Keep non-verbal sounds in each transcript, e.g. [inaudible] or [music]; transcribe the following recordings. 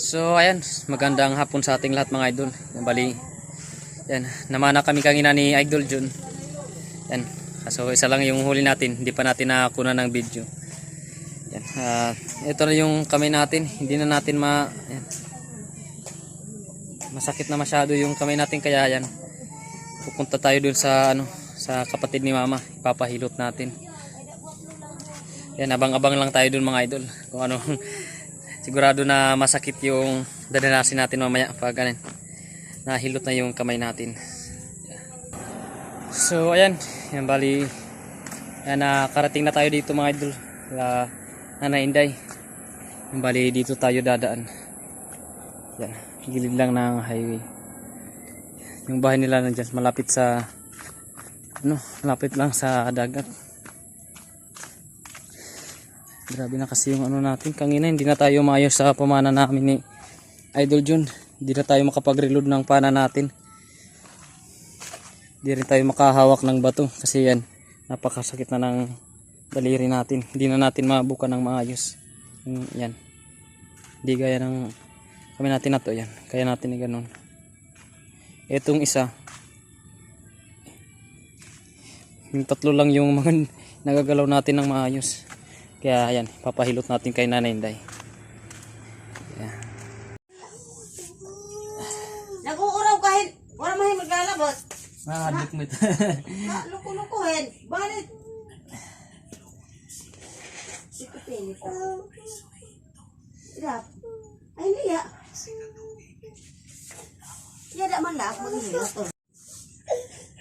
So ayan, magandang hapon sa ating lahat mga idol. Yan, Bali, yan, namana kami kanina ni Idol Jun. Yan, kaso isa lang yung huli natin, hindi pa natin nakakuha ng video. Yan, ah, ito na yung kamay natin, hindi na natin ma... Yan. Masakit na masyado yung kamay natin kaya yan. Pupunta tayo dun sa ano sa kapatid ni mama, ipapahilot natin. Yan, abang-abang lang tayo dun mga idol. Kung ano, sigurado na masakit yung dadanasin natin mamaya pag ano, nahilot na yung kamay natin. So, ayan. Yan, bali, yan, nakarating na tayo dito mga idol. La, Nanay Inday. Yan, bali, dito tayo dadaan. Yan, gilid lang ng highway. Yung bahay nila nandyan, malapit sa, ano, malapit lang sa dagat. Grabe na kasi yung ano natin. Kanina hindi na tayo maayos sa pamana namin ni Idol Jun. Hindi na tayo makapag-reload ng pana natin. Hindi rin tayo makahawak ng bato kasi yan napakasakit na ng daliri natin. Hindi na natin mabuka ng maayos. Yung Yan. Hindi gaya ng kami natin na to yan. Kaya natin ni ganun. Itong isa. Yung tatlo lang yung [laughs] mga nagagalaw natin ng maayos. Kaya ayan, papahilot natin kay Nanay Inday. Nag-uuraw kahit wala mahin maglalabot. Mahadok mo ito. Ha, luko-lukuhin. Bakit? Ito pinit ako. Hirap. Ay, hindi ya. Yada man lang ako maghihilot to.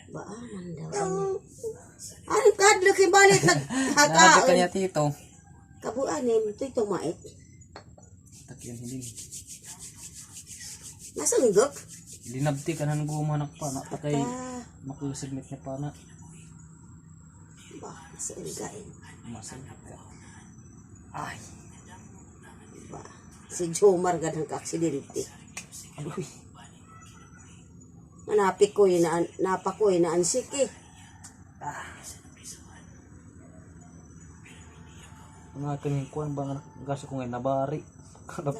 Baanan daw. Ano kadlo kay balit Nahadok [laughs] naghakaon. kanya tito. Kabuanim, ito'y tumait. Takyan hindi. Nasunggok. Linabti ka na nang gumanak pa. Natakay Ah, makusigmit niya pa na. ba, nasungain. Masigmit ka. Ay. Ba, si Jomar ganang kaksidente. Aduh. Manapik ko yun, na, napakoy na ansik eh. Mga kinikuan ba nga gaso ko ngayon nabari. Kalap.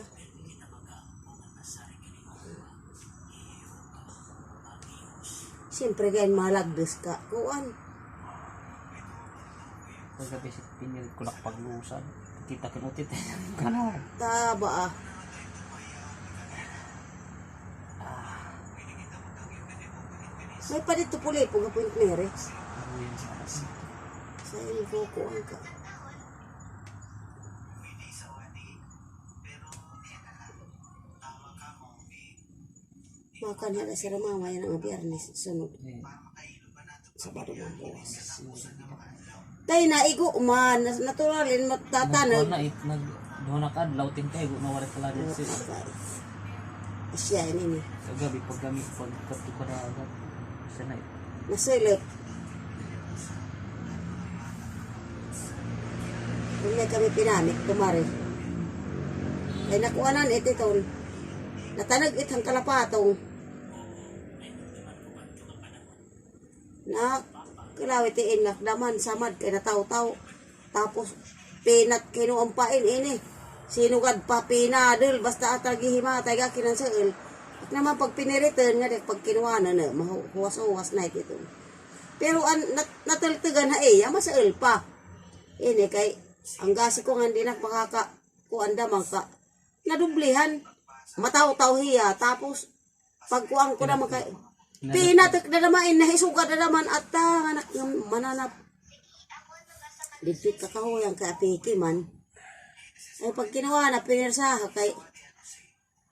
Siyempre kayo malagdos ka. Kuan. Pagkabi si pinil ko nakapaglusan. Kita kinutit. Kana. [laughs] Taba ah. May pa dito puli po nga point mere. Sa iyo ko kuan ka. Makan hada sa mama yan ang biyernes sunod. Sabado ng buwas. Tay na igo man naturalin Nagkuhan matatanog. na it nag doon na kadlaw tin kay na wala pala din si Siya ini ni. kagabi pag gamit pag kato ka na agad. Siya na it. Nasulot. Hindi kami pinamit, tumari. Ay nakuanan ito itong. Natanag itang kalapatong. Na kilawit iin lakdaman samad kay nataw-taw. Tapos pinat kinuumpain ini. Sinugad pa pinadol basta atag himatay ka kinansail. At naman pag piniritan nga dik pag kinuha na na mahuwas-huwas na ito. Pero an nat, nataltagan na eh, masail pa. Ini kay ang gasi ko nga hindi na makaka kuan damang ka. Nadublihan. Mataw-taw hiya tapos pagkuang ko naman kay Pinatak na naman, nahisugad na naman at ah, anak ng mananap. Dipit ka kahuyang kay apiki man. Ay pag kinuha na pinirsaha kay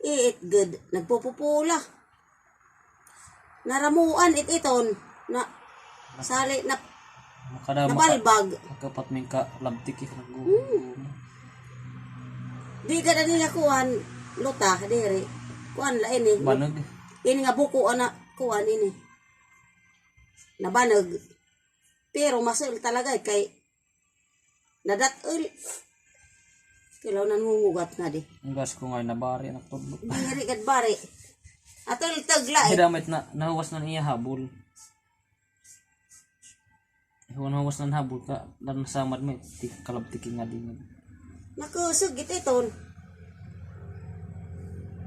iit good, nagpupupula. Naramuan it iton na sali na Makada maka nabalbag. kapat min ka labtik ik nag Di ka na niya kuhan luta diri. Kuhan la ini. Banog. Ini nga buko ana kuhan ini. Nabanag. Pero masul talaga eh, kay nadat-ul. Kilaw na nungugat na di. Ang gas ko nga nabari anak tudlo. Diri kad bari. Atol tagla Ay eh. damit na nahuwas na niya habol. Iwan nahuwas na habol ka dan samad mo tik kalabtik nga din. Nakusog ito iton.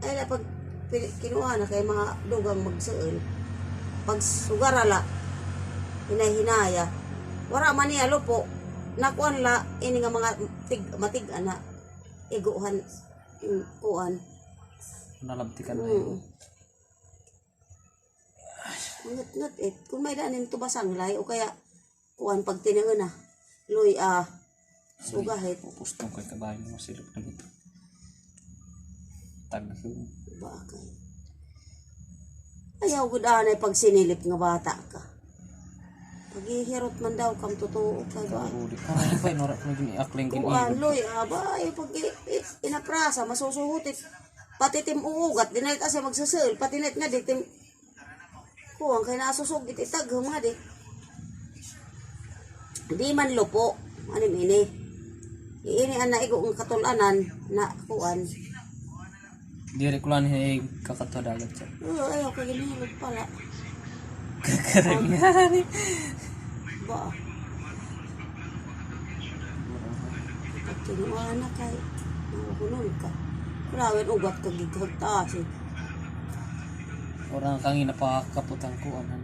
ay na pag pin- kinuha na kay mga dugang magsuol pag sugarala hinahinaya wara man niya lupo nakuan la ini nga mga tig matig ana iguhan kuan Nalabtikan na mm. yun. ngut ngut eh kung may danin to basang lay o kaya kuan pag tinangan na luy ah sugahit Pupustong kay kabayo mo silip na dito. Tag na yun. bakay ayaw gud anay pag sinilip nga bata ka paghihirot man daw kam totoo kay ba Uli ka. Ano pa? Wala ko naging iakling Kuan, kinilip. loy, abay, pag i- i- inaprasa, masusuhutit. Pati tim uugat, dinait asa magsasil, pati net nga di tim kuwang kay nasusog iti tag nga di. Di man lupo, anim ini. Iini ang naigo ang katulanan na kuan. Di rin ko lang eh, kakatadagat siya. Oh, ayaw ka ginihilog pala. Karagyan. Ba? Kinuha na kay, nakukunon ka. Kulawin ugat ka gigagtasin. Orang kang inapakaputan ko anan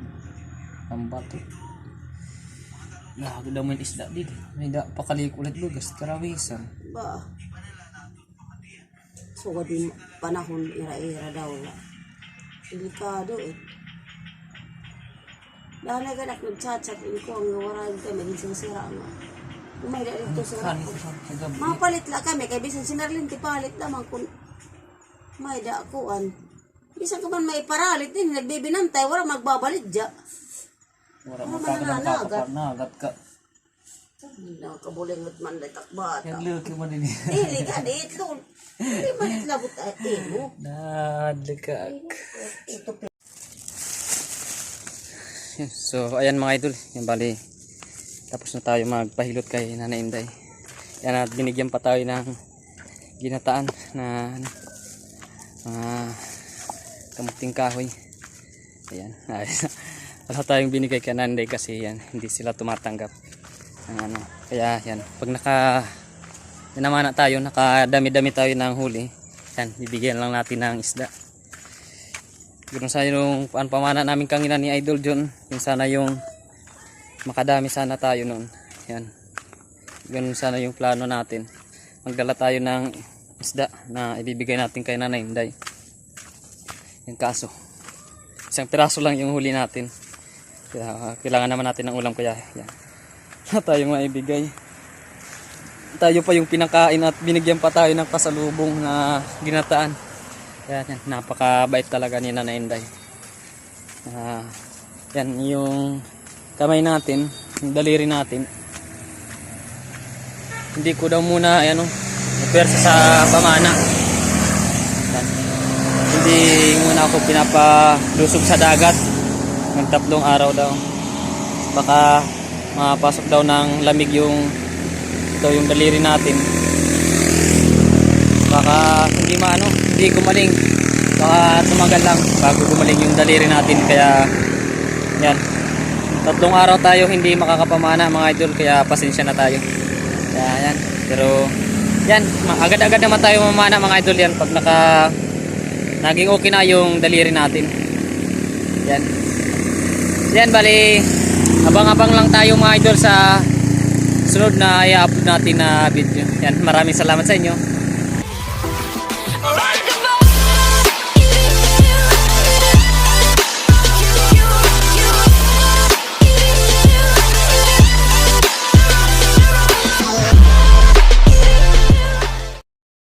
ang bato. Lago daw man isda dito. May da pakalik ulit lugas karawisan. Ba? So, di panahon ira-ira daw na. Delikado eh. Dahil na ganak nag-chat-chat in ko ang warag kami, maging sira nga. Umay na ito sira ko. Mapalit la kami, kay bisan si Merlin ti palit naman kung may daakuan. Bisan ka man may paralit din, nagbibinantay, wala magbabalit dya. Wala Ano mo man kagad ang nanagat? kakapar na agat ka. Hindi na kabulingot man na takbata. Yan laki mo din. [laughs] Dili ka, di ito. Hindi man itlabot ay imo. Nadlikak. Yan. So, ayan mga idol. Yan bali. Tapos na tayo magpahilot kay Nanay Inday. Yan at binigyan pa tayo ng ginataan na ano, mga kamuting kahoy. Ayan. [laughs] Wala tayong binigay kay Nanay Inday kasi yan, hindi sila tumatanggap. Ng ano. Kaya yan, pag naka minamana tayo, nakadami-dami tayo ng huli, yan, bibigyan lang natin ng isda. Ganun sa yung pamana namin kanina ni Idol John. Yung sana yung makadami sana tayo noon. Yan. Ganun sana yung plano natin. Magdala tayo ng isda na ibibigay natin kay Nanay Inday. Yung kaso. Isang piraso lang yung huli natin. Kaya kailangan naman natin ng ulam kaya yan. Wala tayong maibigay. Tayo pa yung pinakain at binigyan pa tayo ng pasalubong na ginataan. Yan, yan. Napakabait talaga ni Nanay Inday. Ah, yan, yung kamay natin, yung daliri natin. Hindi ko daw muna, ano, pwersa sa pamana. Yan. Hindi muna ako pinapalusog sa dagat. Ng tatlong araw daw. Baka mapasok daw ng lamig yung ito yung daliri natin baka hindi maano, hindi gumaling. Baka tumagal lang bago gumaling yung daliri natin kaya yan. Tatlong araw tayo hindi makakapamana mga idol kaya pasensya na tayo. Kaya yan. Pero yan, agad-agad naman tayo mamana mga idol yan pag naka naging okay na yung daliri natin. Yan. Yan bali abang-abang lang tayo mga idol sa sunod na i-upload natin na video. Yan, maraming salamat sa inyo.